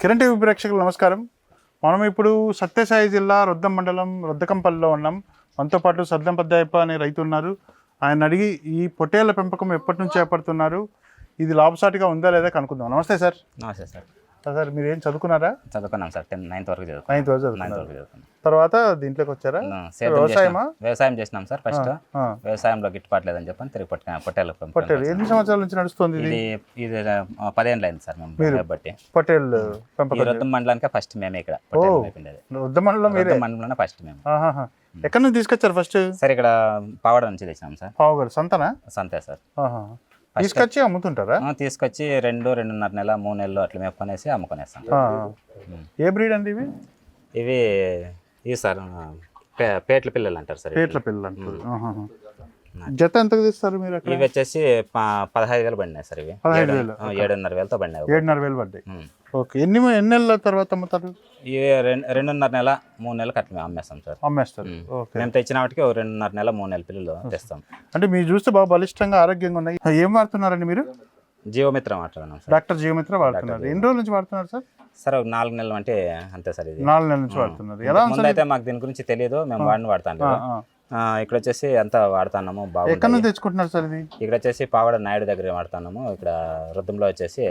Kiran TV ప్రేక్షకులు నమస్కారం. మనం ఇప్పుడు సత్యసాయి జిల్లా రొద్దం మండలం రొద్దకంపల్లిలో ఉన్నాం. మనతో పాటు సద్దం పెద్దయ్యప్ప అనే రైతు ఉన్నారు. ఆయన అడిగి ఈ పొట్టేళ్ళ పెంపకం ఎప్పటి నుంచి చేపడుతున్నారు ఇది లాభసాటిగా ఉందా లేదా కనుక్కుందాం. నమస్తే సార్. నమస్తే సార్. సార్ మీరు ఏం చదువుకున్నారా? చదువుకున్నాం సార్ టెన్త్ నైన్త్ వరకు చదువుకున్నాం. నైన్త్ వరకు నైన్త్ వరకు చదువుకున్నాం. తర్వాత దీంట్లోకి వచ్చారా? సేద్యం వ్యవసాయమా? చేసినాం. వ్యవసాయం చేసినాం సార్ ఫస్ట్. ఆ, వ్యవసాయంలో గిట్టుబాటు లేదని చెప్పని తిరిగి పట్టుకున్నా పెంపకం పొట్టేలు ఎన్ని సంవత్సరాల నుంచి నడుస్తుంది ఇది? ఇది ఇది ఆ, పదేళ్ళు అయింది సార్ మేము బట్టి. పొట్టేల్ ఈ పెంపకం రొద్దం మండలానికి ఫస్ట్ మేమే ఇక్కడ పొట్టేళ్ళు మేపిండేది. మీరే రొద్దం మండలంలోనే ఫస్ట్ మేము. ఆహాహా. ఎక్కడి నుంచి తీసుకొచ్చారు ఫస్ట్? సార్ ఇక్కడ పావడ నుంచి తెచ్చినాం సార్. పావుగారు సంతనా? సంతే సార్. ఆహా. తీసుకొచ్చి అమ్ముతుంటారా? తీసుకొచ్చి రెండు రెండున్నర నెల మూడు నెలలు అట్లా మేపుకొనేసి అమ్ముకొనేస్తాం. ఏ బ్రీడ్ అండి ఇవి? ఇవి ఇవి సార్ పేట్ల పిల్లలు అంటారు సార్. పేట్ల పిల్లలు అంటారు. జత ఎంతకు తీస్తారు మీరు ఇవి వచ్చేసి పదహైదు వేలు పడినాయి సార్ ఇవి. ఏడున్నర వేలతో పడినాయి. ఏడున్నర వేలు పడ్డాయి. ఓకే. ఎన్ని ఎన్ని నెలల తర్వాత అమ్ముతారు? రెండున్నర నెల మూడు నెలలకు అట్లా మేము అమ్మేస్తాం సార్. అమ్మేస్తారు. ఓకే. మేము తెచ్చిన వాటికి రెండున్నర నెల మూడు నెలల పిల్లలు తెస్తాం. అంటే మీరు చూస్తే బాగా బలిష్టంగా ఆరోగ్యంగా ఉన్నాయి. ఏం వాడుతున్నారండి మీరు? జీవమిత్ర సార్. డాక్టర్ జీవమిత్ర వాడుతున్నారు. ఎన్ని రోజుల నుంచి వాడుతున్నారు సార్? సార్ ఒక నాలుగు నెలలు అంటే అంతే సార్ ఇది. నాలుగు నెలల నుంచి వాడుతున్నారు. ఎలా అయితే మాకు దీని గురించి తెలియదు మేము వాడిని వాడతాం. ఇక్కడ వచ్చేసి అంతా వాడుతున్నాము ఎక్కడి బాగుంది నుంచి తెచ్చుకుంటున్నారు సార్ ఇది ఇక్కడ వచ్చేసి పావడ నాయుడు దగ్గర వాడుతున్నాము ఇక్కడ రుద్దంలో వచ్చేసి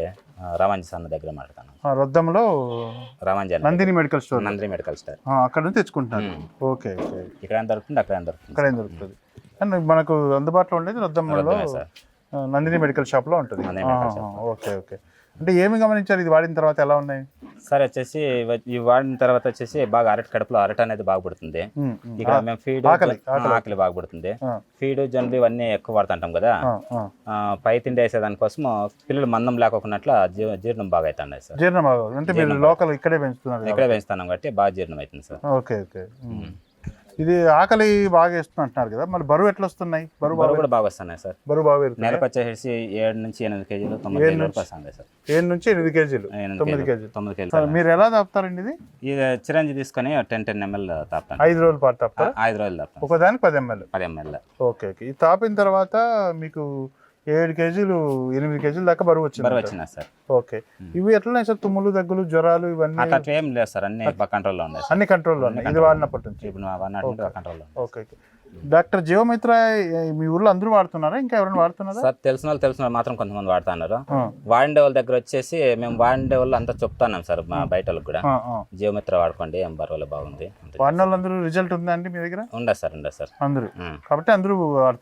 రామాంజీ సన్న దగ్గర వాడుతున్నాము. ఆ, రొద్దంలో రామాంజీ అన్న నందిని మెడికల్ స్టోర్. నంద్రి మెడికల్ స్టోర్. ఆ, అక్కడ నుంచి తెచ్చుకుంటున్నారు. Okay okay. ఇక్కడ ఏం దొరుకుతుంది అక్కడ ఏం దొరుకుతుంది. అక్కడ ఏం దొరుకుతుంది. అండ్ మనకు అందుబాటులో ఉండేది రొద్దంలో రొద్దమే సార్. ఆ, నందిని మెడికల్ షాప్లో ఉంటుంది. Nandini okay okay. అంటే ఏమి గమనించారు? ఇది వాడిన తర్వాత ఎలా ఉన్నాయి? సార్ వచ్చేసి ఇవి వాడిన తర్వాత వచ్చేసి బాగా అరటి కడుపులో అరట అనేది బాగా పుడుతుంది. ఉమ్, ఉమ్. ఇక్కడ మేము ఫీడ్ ఆకలి, బాగా పుడుతుంది. ఫీడ్ జొన్నలు ఇవన్నీ ఎక్కువ వాడుతుంటాం కదా. పై తిండి వేసే దానికోసం పిల్లలు మందం లేకోకున్నట్లు జీ- జీర్ణం బాగా అవుతుంది సార్. జీర్ణం అవ్వదు అంటే మీరు లోకల్ ఇక్కడే పెంచుతున్నారు. ఇక్కడే పెంచుతున్నాం కాబట్టి బాగా జీర్ణం అవుతుంది సార్. Okay okay. ఇది ఆకలి బాగా వేస్తుంది అంటున్నారు కదా. మరి బరువు ఎట్లా వస్తున్నాయి బరువు బరువు కూడా బాగా వస్తున్నాయి సార్. బరువు బాగా నెలకు వచ్చేసి ఏడు నుంచి ఎనిమిది కేజీలు తొమ్మిది కేజీలు వరకు వస్తుంది సార్. ఏడు నుంచి ఎనిమిది కేజీలు తొమ్మిది కేజీలు. తొమ్మిది కేజీలు మీరు ఎలా తాపుతారండి ఇది? ఇది చిరంజి తీసుకొని టెన్ టెన్ ఎంఎల్ తాపుతాను. ఐదు రోజుల పాటు తాపుతారా? ఐదు రోజులు తాపుతాను. ఒకదానికి పది ఎంఎల్. పది ఎంఎల్. Okay okay. ఇది తాపిన తర్వాత మీకు ఏడు కేజీలు ఎనిమిది కేజీల దాకా బరువు వచ్చింది బరువు వచ్చినాయి సార్? ఓకే. ఇవి ఎట్లున్నాయి సార్? తుమ్ములు దగ్గులు జ్వరాలు ఇవన్నీ అట్లా ఏం లేదు సార్ అన్ని కంట్రోల్లో ఉన్నాయి అన్ని కంట్రోల్లో ఉన్నాయి. ఇది వాడినప్పటి నుంచి. ఇప్పుడు కంట్రోల్లో ఓకే. డాక్టర్ జీవమిత్ర మీ ఊర్లో అందరూ వాడుతున్నారా? ఇంకా ఎవరైనా వాడుతున్నారా? సార్ తెలిసిన వాళ్ళు తెలిసిన వాళ్ళు మాత్రం కొంతమంది వాడుతున్నారు. ఆ, వాడిన వాళ్ళ దగ్గర వచ్చేసి మేము వాడిన వాళ్ళు అంతా చెప్తున్నాం సార్ మా బయట వాళ్ళకి కూడా. జీవమిత్ర వాడుకోండి ఏం పర్వాలేదు బాగుంది. వాడిన వాళ్ళందరూ రిజల్ట్ ఉందా అండి మీ దగ్గర? ఉండదు సార్ ఉండదు సార్. అందరూ. కాబట్టి అందరూ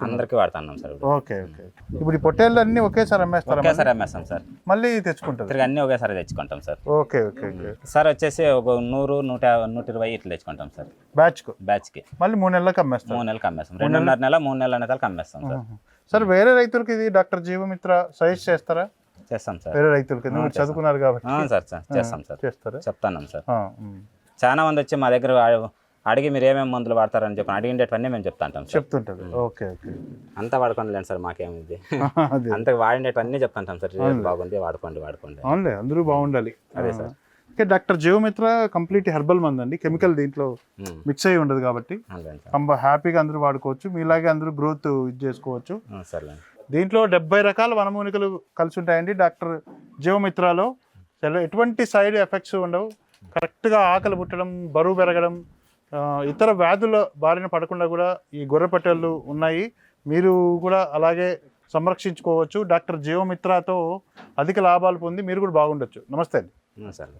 అందరికీ వాడుతున్నాం సార్ ఓకే ఓకే ఇప్పుడు ఈ పొట్టేళ్ళు అన్ని ఒకేసారి అమ్మేస్తారా ఒకేసారి అమ్మేస్తాం సార్. మళ్ళీ తెచ్చుకుంటారు. తిరిగి అన్ని ఒకేసారి తెచ్చుకుంటాం సార్. ఓకే ఓకే సార్ వచ్చేసి ఒక నూరు నూట నూట ఇరవై ఇట్లా తెచ్చుకుంటాం సార్. బ్యాచ్కు బ్యాచ్కి. మళ్ళీ మూడు నెలలకు అమ్మేస్తారు. మూడు నెలలకు అమ్మేస్తాం రెండున్నర నెల మూడు నెలల నెలలకు అమ్మేస్తాం సార్. సార్ వేరే రైతులకి ఇది డాక్టర్ జీవమిత్ర సజెస్ట్ చేస్తారా? చేస్తాం సార్. వేరే రైతులకి చదువుకున్నారు కాబట్టి. సార్ చేస్తాం సార్. చేస్తారా? చెప్తాను సార్. చాలా మంది వచ్చి మా దగ్గర అడి- అడిగి మీరు ఏమేమి మందులు వాడతారని చెప్పి అడిగిండేటివన్నీ మేము చెప్తాంటాం సార్. చెప్తుంటారు. Okay okay. అంతా వాడుకోండి లేండి సార్ మాకేమిది అంత వాడిండేటివన్నీ చెప్తాంటాం సార్. బాగుంది వాడుకోండి వాడుకోండి. అందరూ బాగుండాలి. అదే sir. Okay doctor Jeevamitra complete herbal మంది అండి. కెమికల్ దీంట్లో మిక్స్ అయ్యి ఉండదు కాబట్టి హ్యాపీగా అందరూ వాడుకోవచ్చు. మీలాగే అందరూ గ్రోత్ ఇది చేసుకోవచ్చు. సర్లేండి దీంట్లో డెబ్బై రకాల వనమూలికలు కలిసి ఉంటాయండి డాక్టర్ జీవమిత్రాలో. ఎటువంటి సైడ్ ఎఫెక్ట్స్ ఉండవు. కరెక్ట్గా ఆకలి పుట్టడం బరువు పెరగడం ఇతర వ్యాధుల బారిన పడకుండా కూడా ఈ గొర్రె పట్టెలు ఉన్నాయి. మీరు కూడా అలాగే సంరక్షించుకోవచ్చు. డాక్టర్ జీవమిత్రతో అధిక లాభాలు పొంది మీరు కూడా బాగుండొచ్చు. నమస్తే అండి. సరే